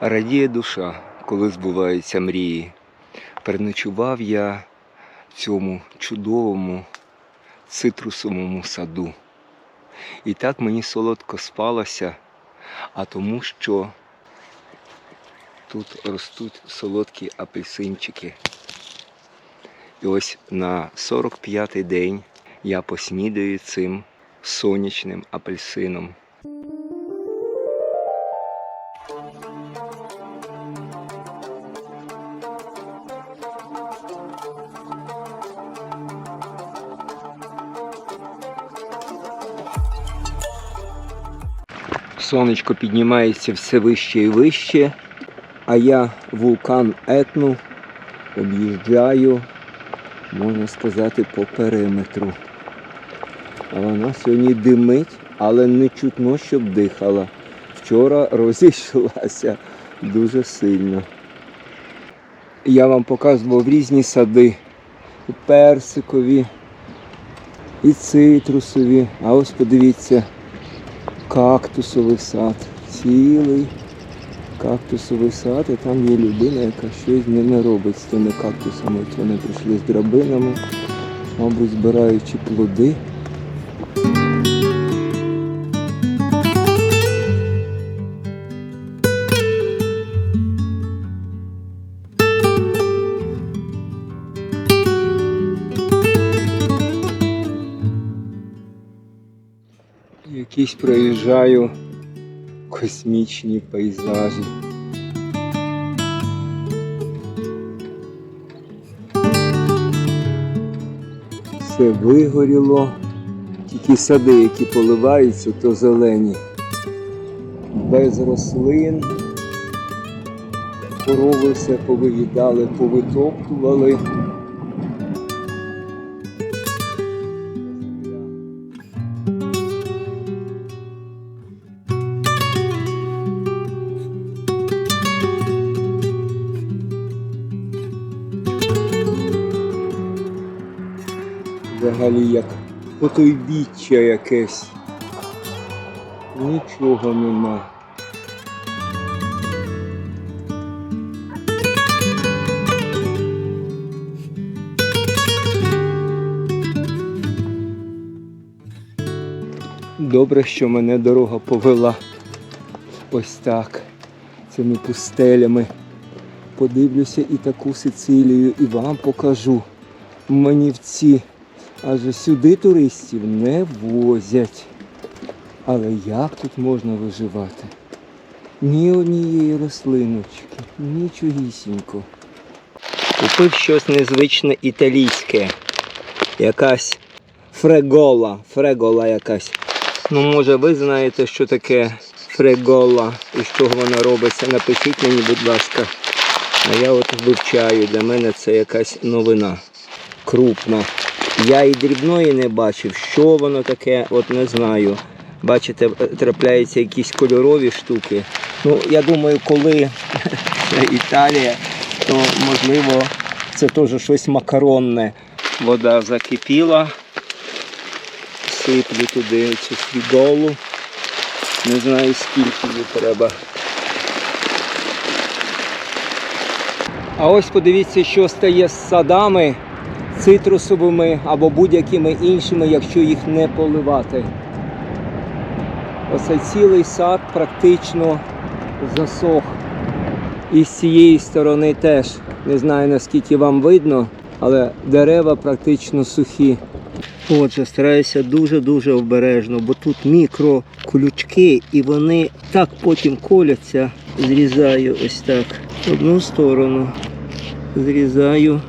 Радіє душа, коли збуваються мрії. Переночував я в цьому чудовому цитрусовому саду. І так мені солодко спалося, а тому що тут ростуть солодкі апельсинчики. І ось на 45-й день я поснідаю цим сонячним апельсином. Сонечко піднімається все вище і вище, а я вулкан Етну об'їжджаю, можна сказати, по периметру. А вона сьогодні димить, але не чутно, щоб дихала. Вчора розійшлася дуже сильно. Я вам показував різні сади. І персикові, і цитрусові. А ось подивіться, кактусовий сад. Цілий кактусовий сад, і там є людина, яка щось не не робить з тими кактусами. От вони прийшли з драбинами, мабуть, збираючи плоди. Якісь проїжджаю космічні пейзажі. Все вигоріло. Тільки сади, які поливаються, то зелені. Без рослин. Корови все повиїдали, повитоптували. Потойбіччя якесь. Нічого нема. Добре, що мене дорога повела ось так, цими пустелями. Подивлюся і таку Сицилію, і вам покажу. Манівці. Адже сюди туристів не возять. Але як тут можна виживати? Ні однієї рослиночки, нічогісінько. Купив щось незвичне італійське. Якась фрегола. Фрегола якась. Ну, може, ви знаєте, що таке фрегола і з чого вона робиться. Напишіть мені, будь ласка. А я от вивчаю. Для мене це якась новина. Крупна. Я і дрібної не бачив, що воно таке, от не знаю. Бачите, трапляються якісь кольорові штуки. Ну, я думаю, коли Італія, то можливо це теж щось макаронне. Вода закипіла. Сиплю туди цю фрідолу. Не знаю скільки її треба. А ось подивіться, що стає з садами цитрусовими або будь-якими іншими, якщо їх не поливати. Оце цілий сад практично засох. І з цієї сторони теж. Не знаю наскільки вам видно, але дерева практично сухі. Отже, стараюся дуже-дуже обережно, бо тут мікроколючки і вони так потім коляться. Зрізаю ось так одну сторону, зрізаю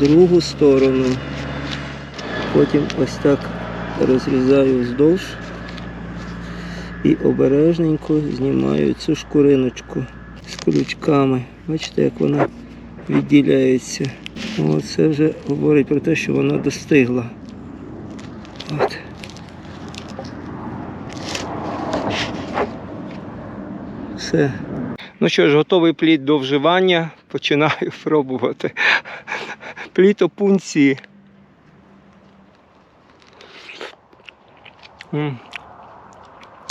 другу сторону. Потім ось так розрізаю вздовж і обережненько знімаю цю шкуриночку з колючками. Бачите, як вона відділяється. Це вже говорить про те, що вона достигла. От. Все. Ну що ж, готовий плід до вживання. Починаю пробувати. Плід опунції.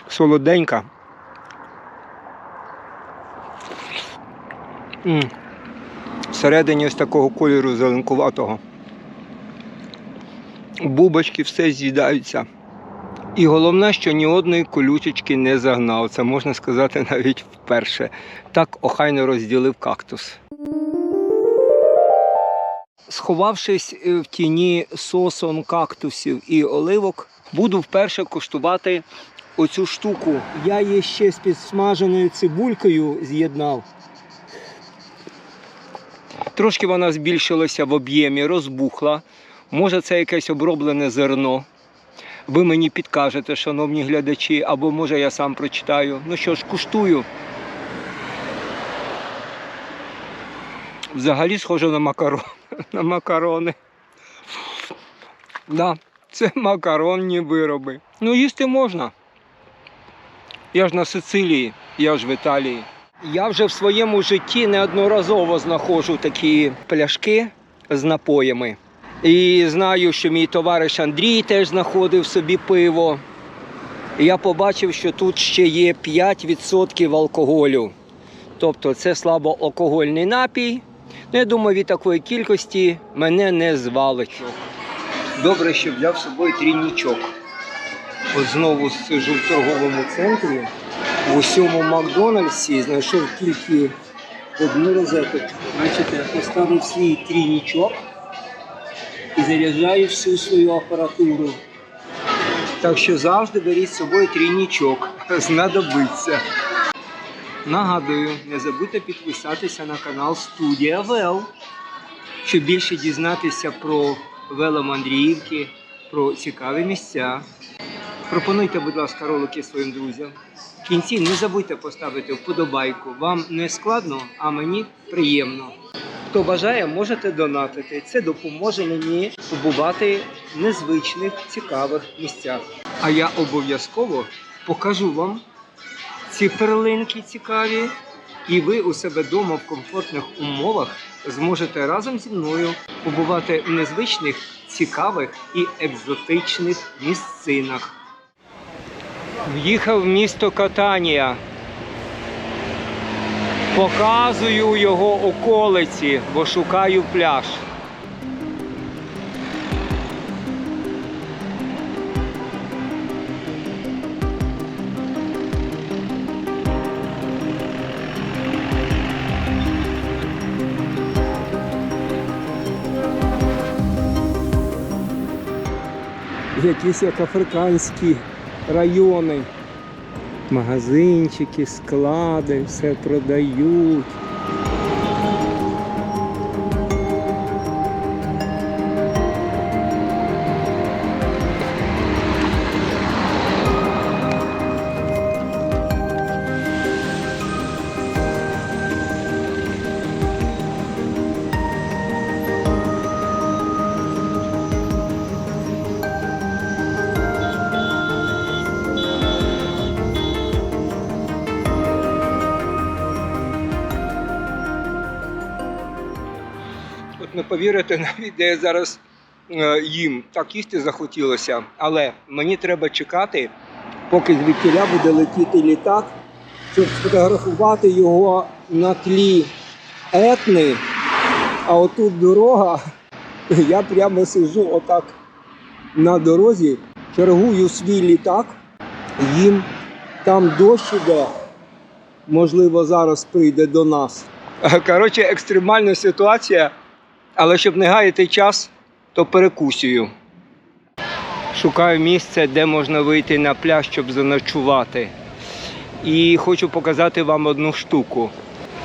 Солоденька. Всередині ось такого кольору зеленкуватого. Бубочки все з'їдаються. І головне, що ні одної колючечки не загнав. Це можна сказати навіть вперше. Так охайно розділив кактус. Сховавшись е, в тіні сосон кактусів і оливок, буду вперше куштувати оцю штуку. Я її ще з підсмаженою цибулькою з'єднав. Трошки вона збільшилася в об'ємі, розбухла. Може, це якесь оброблене зерно. Ви мені підкажете, шановні глядачі, або може я сам прочитаю. Ну що ж, куштую. Взагалі схоже на макарон. На макарони. Да, це макаронні вироби. Ну, їсти можна. Я ж на Сицилії, я ж в Італії. Я вже в своєму житті неодноразово знаходжу такі пляшки з напоями. І знаю, що мій товариш Андрій теж знаходив собі пиво. І я побачив, що тут ще є 5% алкоголю. Тобто це слабоалкогольний напій. Ну, я думаю, від такої кількості мене не звалить. Добре, що взяв з собою трійнічок. От знову сижу в торговому центрі. В усьому Макдональдсі знайшов тільки одну розеточку. Бачите, я поставив свій трійнічок і заряджаю всю свою апаратуру. Так що завжди беріть з собою трійнічок. Знадобиться. Нагадую, не забудьте підписатися на канал Студія Вел, щоб більше дізнатися про веломандрівки, про цікаві місця. Пропонуйте, будь ласка, ролики своїм друзям. В кінці не забудьте поставити вподобайку. Вам не складно, а мені приємно. Хто бажає, можете донатити. Це допоможе мені побувати в незвичних, цікавих місцях. А я обов'язково покажу вам ці перлинки цікаві, і ви у себе вдома в комфортних умовах зможете разом зі мною побувати в незвичних, цікавих і екзотичних місцинах. В'їхав в місто Катанія. Показую його околиці, бо шукаю пляж. Якісь як африканські райони. Магазинчики, склади, все продають. Не повірите навіть, де я зараз е, їм. Так їсти захотілося. Але мені треба чекати, поки звідтіля буде летіти літак, щоб сфотографувати його на тлі етни. А отут дорога. Я прямо сижу отак на дорозі, чергую свій літак, їм там дощ іде. Можливо, зараз прийде до нас. Коротше, екстремальна ситуація. Але щоб не гаяти час, то перекусюю. Шукаю місце, де можна вийти на пляж, щоб заночувати. І хочу показати вам одну штуку.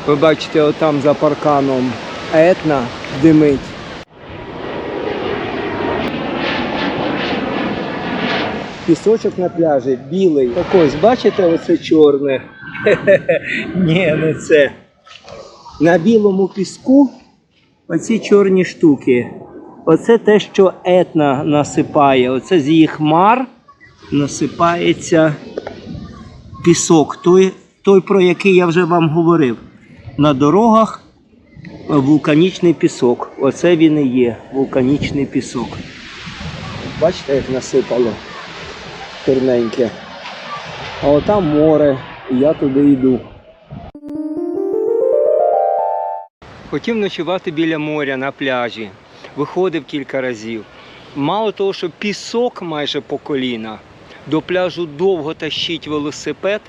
Ви бачите, отам за парканом етна димить. Пісочок на пляжі білий. Так ось, бачите, оце чорне? Ні, не це. На білому піску Оці чорні штуки. Оце те, що етна насипає. Оце з її хмар насипається пісок. Той, той, про який я вже вам говорив. На дорогах вулканічний пісок. Оце він і є, вулканічний пісок. Бачите, як насипало чорненьке. А отам море, я туди йду. Хотів ночувати біля моря на пляжі. Виходив кілька разів. Мало того, що пісок майже по коліна, до пляжу довго тащить велосипед,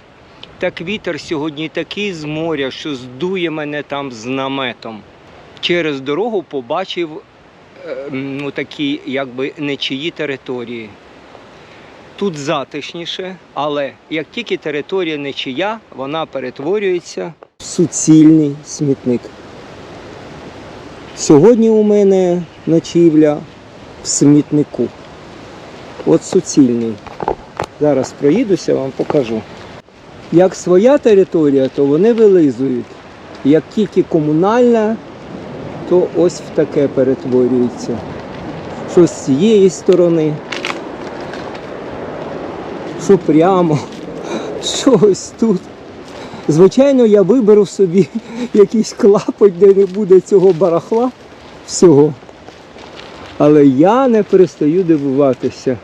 так вітер сьогодні такий з моря, що здує мене там з наметом. Через дорогу побачив е, ну, такі якби нечиї території. Тут затишніше, але як тільки територія нечия, вона перетворюється в суцільний смітник. Сьогодні у мене ночівля в смітнику. От суцільний. Зараз проїдуся, вам покажу. Як своя територія, то вони вилизують. Як тільки комунальна, то ось в таке перетворюється. Що з цієї сторони, що прямо, що ось тут. Звичайно, я виберу собі якийсь клапоть, де не буде цього барахла всього. Але я не перестаю дивуватися.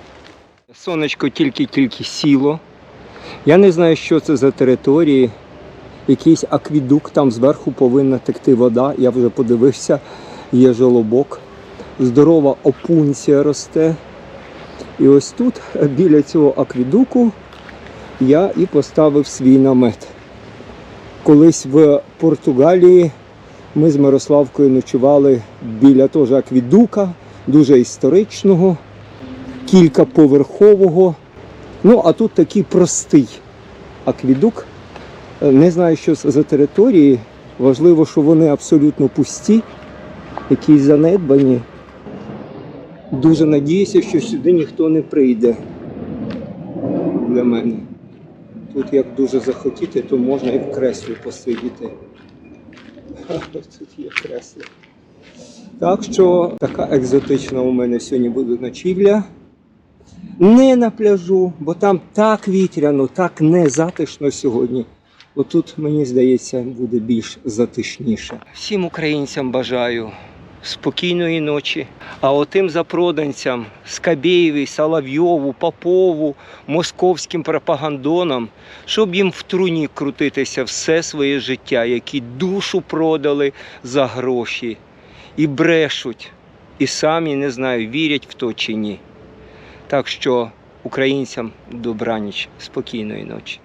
Сонечко тільки-тільки сіло. Я не знаю, що це за території. Якийсь аквідук, там зверху повинна текти вода. Я вже подивився, є жолобок. Здорова опунція росте. І ось тут, біля цього аквідуку, я і поставив свій намет. Колись в Португалії ми з Мирославкою ночували біля того ж аквідука, дуже історичного, кількаповерхового. Ну, а тут такий простий аквідук. Е, Не знаю, що за території. Важливо, що вони абсолютно пусті, якісь занедбані. Дуже надіюся, що сюди ніхто не прийде для мене. Тут як дуже захотіти, то можна і в креслі посидіти. Тут є кресло. Так що така екзотична у мене сьогодні буде ночівля. Не на пляжу, бо там так вітряно, так не затишно сьогодні. Отут, мені здається, буде більш затишніше. Всім українцям бажаю спокійної ночі. А отим запроданцям Скабєєві, Соловйову, Попову, московським пропагандонам, щоб їм в труні крутитися все своє життя, які душу продали за гроші і брешуть, і самі не знаю, вірять в то чи ні. Так що українцям добраніч, спокійної ночі.